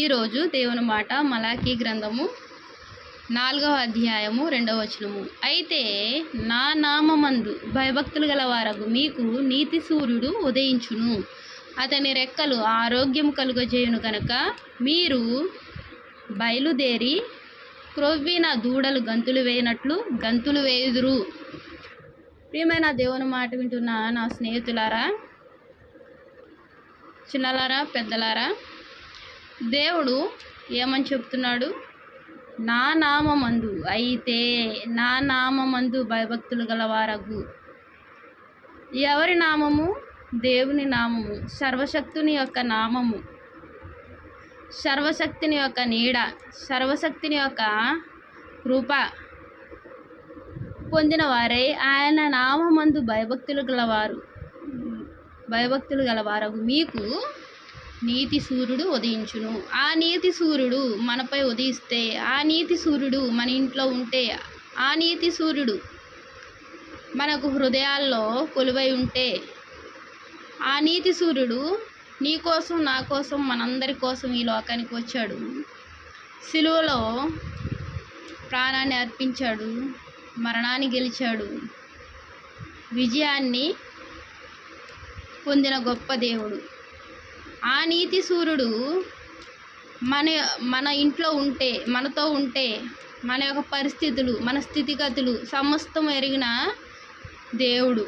ఈరోజు దేవుని మాట మలాఖీ గ్రంథము నాలుగవ అధ్యాయము రెండవ వచనము. అయితే నా నామమందు భయభక్తులు గలవారగు మీకు నీతి సూర్యుడు ఉదయించును. అతని రెక్కలు ఆరోగ్యం కలుగజేయును కనుక మీరు బయలుదేరి క్రొవ్విన దూడలు గంతులు వేయనట్లు గంతులు వేయుదురు. ప్రియమైన దేవుని మాట వింటున్న నా స్నేహితులారా చిన్నలారా పెద్దలారా దేవుడు ఏమని చెప్తున్నాడు? నా నామమందు అయితే నా నామమందు భయభక్తులు గలవారగు. ఎవరి నామము? దేవుని నామము. సర్వశక్తుని యొక్క నామము. సర్వశక్తిని యొక్క నీడ. సర్వశక్తిని యొక్క కృప పొందిన వారే ఆయన నామమందు భయభక్తులు గలవారు. భయభక్తులు గలవారు మీకు నీతి సూర్యుడు ఉదయించును. ఆ నీతి సూర్యుడు మనపై ఉదయిస్తే ఆ నీతి సూర్యుడు మన ఇంట్లో ఉంటే ఆ నీతి సూర్యుడు మనకు హృదయాల్లో కొలువై ఉంటే ఆ నీతి సూర్యుడు నీ కోసం నా కోసం మనందరి కోసం ఈ లోకానికి వచ్చాడు. సిలువలో ప్రాణాన్ని అర్పించాడు మరణాన్ని గెలిచాడు. విజయాన్ని పొందిన గొప్ప దేవుడు. ఆ నీతి సూర్యుడు మన మన ఇంట్లో ఉంటే మనతో ఉంటే మన యొక్క పరిస్థితులు మన స్థితిగతులు సమస్తం ఎరిగిన దేవుడు.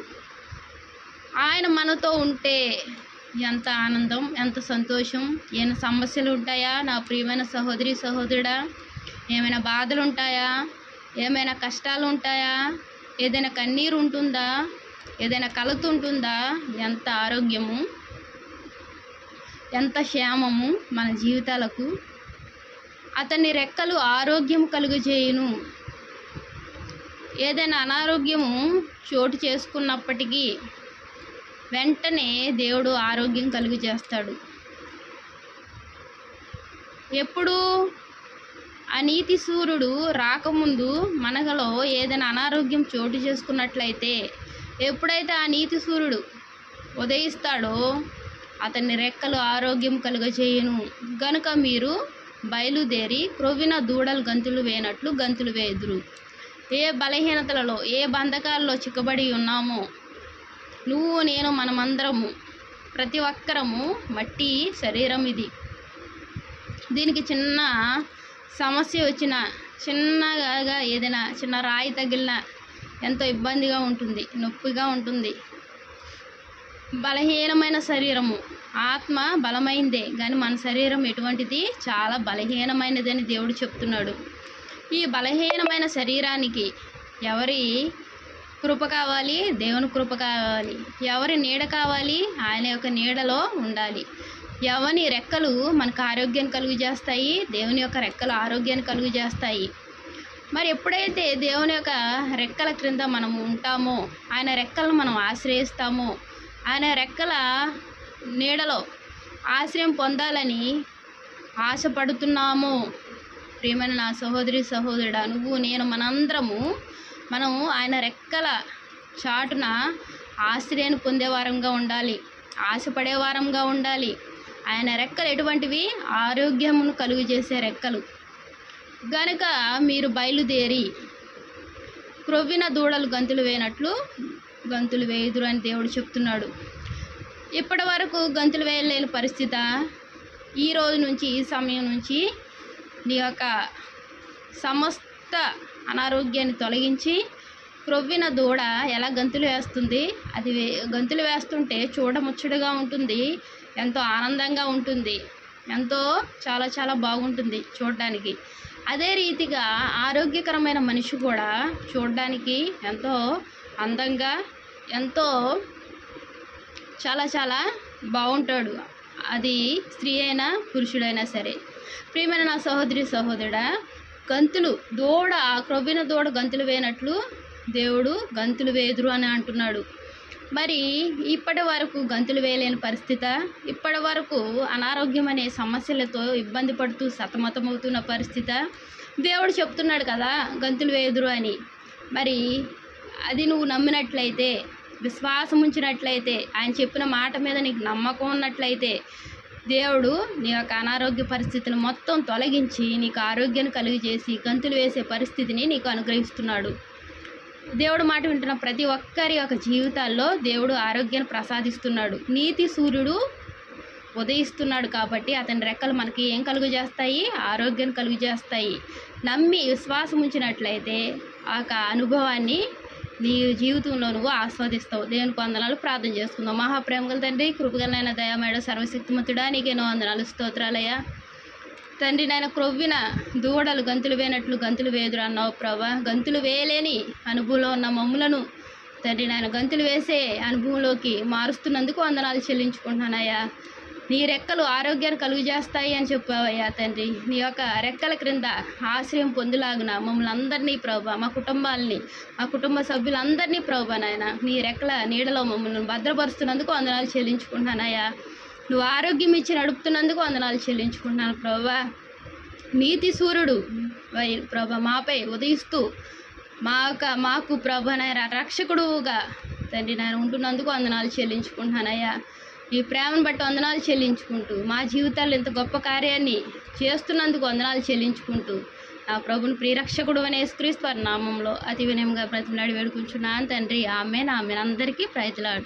ఆయన మనతో ఉంటే ఎంత ఆనందం ఎంత సంతోషం ఏమైనా సమస్యలు ఉంటాయా? నా ప్రియమైన సహోదరి సహోదరుడా ఏమైనా బాధలు ఉంటాయా? ఏమైనా కష్టాలు ఉంటాయా? ఏదైనా కన్నీరు ఉంటుందా? ఏదైనా కలత ఉంటుందా? ఎంత ఆరోగ్యము ఎంత క్షేమము మన జీవితాలకు. అతని రెక్కలు ఆరోగ్యం కలుగజేయును. ఏదైనా అనారోగ్యము చోటు చేసుకున్నప్పటికీ వెంటనే దేవుడు ఆరోగ్యం కలుగు చేస్తాడు ఎప్పుడు అనీతి సూర్యుడు రాకముందు మనగలో ఏదైనా అనారోగ్యం చోటు చేసుకున్నట్లయితే ఎప్పుడైతే ఆ నీతి సూర్యుడు ఉదయిస్తాడో అతని రెక్కలు ఆరోగ్యం కలుగజేయును. గనుక మీరు బయలుదేరి క్రొవ్విన దూడలు గంతులు వేయనట్లు గంతులు వేయుదురు ఏ బలహీనతలలో ఏ బంధకాల్లో చిక్కబడి ఉన్నామో నువ్వు నేను మనమందరము ప్రతి ఒక్కరము మట్టి శరీరం ఇది. దీనికి చిన్న సమస్య వచ్చిన చిన్నగా ఏదైనా చిన్న రాయి తగిలిన ఎంతో ఇబ్బందిగా ఉంటుంది నొప్పిగా ఉంటుంది. బలహీనమైన శరీరము. ఆత్మ బలమైందే కానీ మన శరీరం ఎటువంటిది? చాలా బలహీనమైనదని దేవుడు చెప్తున్నాడు. ఈ బలహీనమైన శరీరానికి ఎవరి కృప కావాలి? దేవుని కృప కావాలి. ఎవరి నీడ కావాలి? ఆయన యొక్క నీడలో ఉండాలి. ఎవని రెక్కలు మనకు ఆరోగ్యం కలుగు చేస్తాయి దేవుని యొక్క రెక్కలు ఆరోగ్యాన్ని కలుగు చేస్తాయి మరి ఎప్పుడైతే దేవుని యొక్క రెక్కల క్రింద మనం ఉంటామో ఆయన రెక్కలను మనం ఆశ్రయిస్తామో ఆయన రెక్కల నీడలో ఆశ్రయం పొందాలని ఆశపడుతున్నాము. ప్రియమైన నా సహోదరి సహోదరుడా నువ్వు నేను మనందరము మనము ఆయన రెక్కల చాటున ఆశ్రయాన్ని పొందేవారంగా ఉండాలి. ఆశపడే వారంగా ఉండాలి. ఆయన రెక్కలు ఎటువంటివి? ఆరోగ్యమును కలుగు చేసే రెక్కలు. కనుక మీరు బయలుదేరి క్రొవ్విన దూడలు గంతులు వేయనట్లు గంతులు వేయుదురు అని దేవుడు చెప్తున్నాడు. ఇప్పటి వరకు గంతులు వేయలేని పరిస్థితి? ఈ రోజు నుంచి ఈ సమయం నుంచి నీ యొక్క సమస్త అనారోగ్యాన్ని తొలగించి క్రొవ్విన దూడ ఎలా గంతులు వేస్తుంది? అది వే గంతులు వేస్తుంటే చూడముచ్చటగా ఉంటుంది ఎంతో ఆనందంగా ఉంటుంది ఎంతో చాలా చాలా బాగుంటుంది చూడడానికి. అదే రీతిగా ఆరోగ్యకరమైన మనిషి కూడా చూడడానికి ఎంతో అందంగా ఎంతో చాలా చాలా బాగుంటాడు. అది స్త్రీ అయినా పురుషుడైనా సరే. ప్రియమైన నా సహోదరి సహోదరుడా గంతులు దూడ క్రొవ్విన దూడ గంతులు వేయనట్లు దేవుడు గంతులు వేదురు అని అంటున్నాడు. మరి ఇప్పటి వరకు గంతులు వేయలేని పరిస్థితి ఇప్పటి వరకు అనారోగ్యం అనే సమస్యలతో ఇబ్బంది పడుతూ సతమతమవుతున్న పరిస్థితి దేవుడు చెప్తున్నాడు కదా గంతులు వేదురు అని. మరి అది నువ్వు నమ్మినట్లయితే విశ్వాసం ఉంచినట్లయితే ఆయన చెప్పిన మాట మీద నీకు నమ్మకం ఉన్నట్లయితే దేవుడు నీ యొక్క అనారోగ్య పరిస్థితిని మొత్తం తొలగించి నీకు ఆరోగ్యాన్ని కలుగజేసి గంతులు వేసే పరిస్థితిని నీకు అనుగ్రహిస్తున్నాడు. దేవుడు మాట వింటున్న ప్రతి ఒక్కరి యొక్క జీవితాల్లో దేవుడు ఆరోగ్యాన్ని ప్రసాదిస్తున్నాడు. నీతి సూర్యుడు ఉదయిస్తున్నాడు కాబట్టి అతని రెక్కలు మనకి ఏం కలుగు చేస్తాయి ఆరోగ్యాన్ని కలుగు చేస్తాయి నమ్మి విశ్వాసం ఉంచినట్లయితే ఆ యొక్క అనుభవాన్ని నీ జీవితంలో నువ్వు ఆస్వాదిస్తావు. దేవునికి వందనాలు ప్రార్థన చేసుకుందాం. మహాప్రేమగల తండ్రి కృపగలైన దయామేడ సర్వశక్తిమంతుడా నీకేనో వందనాలు స్తోత్రాలయ్యా. తండ్రి నాయన క్రొవ్విన దూడలు గంతులు వేనట్లు గంతులు వేదురు అన్నావు ప్రభా. గంతులు వేయలేని అనుభవంలో ఉన్న మమ్ములను తండ్రి నాయన గంతులు వేసే అనుభవంలోకి మారుస్తున్నందుకు వందనాలు చెల్లించుకుంటున్నానయ్యా. నీ రెక్కలు ఆరోగ్యాన్ని కలుగు చేస్తాయి అని చెప్పావయ్యా తండ్రి. నీ యొక్క రెక్కల క్రింద ఆశ్రయం పొందులాగున మమ్మల్ని అందరినీ ప్రభా మా కుటుంబాలని మా కుటుంబ సభ్యులందరినీ ప్రభా నాయన నీ రెక్కల నీడలో మమ్మల్ని భద్రపరుస్తున్నందుకు వందనాలు చెల్లించుకుంటున్నానయ్యా. నువ్వు ఆరోగ్యం ఇచ్చి నడుపుతున్నందుకు వందనాలు చెల్లించుకుంటున్నాను ప్రభా. నీతి సూర్యుడు వై ప్రభ మాపై ఉదయిస్తూ మా యొక్క మాకు ప్రభ నాయన రక్షకుడుగా తండ్రి నేను ఉంటున్నందుకు వందనాలు చెల్లించుకుంటున్నానయ్యా. ఈ ప్రేమను బట్టి వందనాలు చెల్లించుకుంటూ మా జీవితాల్లో ఇంత గొప్ప కార్యాన్ని చేస్తున్నందుకు వందనాలు చెల్లించుకుంటూ ఆ ప్రభుని ప్రియరక్షకుడు అనే యేసుక్రీస్తు వారి నామంలో అతి వినయంగా ప్రతిమలాడి వేడుకుంటున్నాను తండ్రి. ఆమె ఆమె అందరికీ ప్రయత్నాడు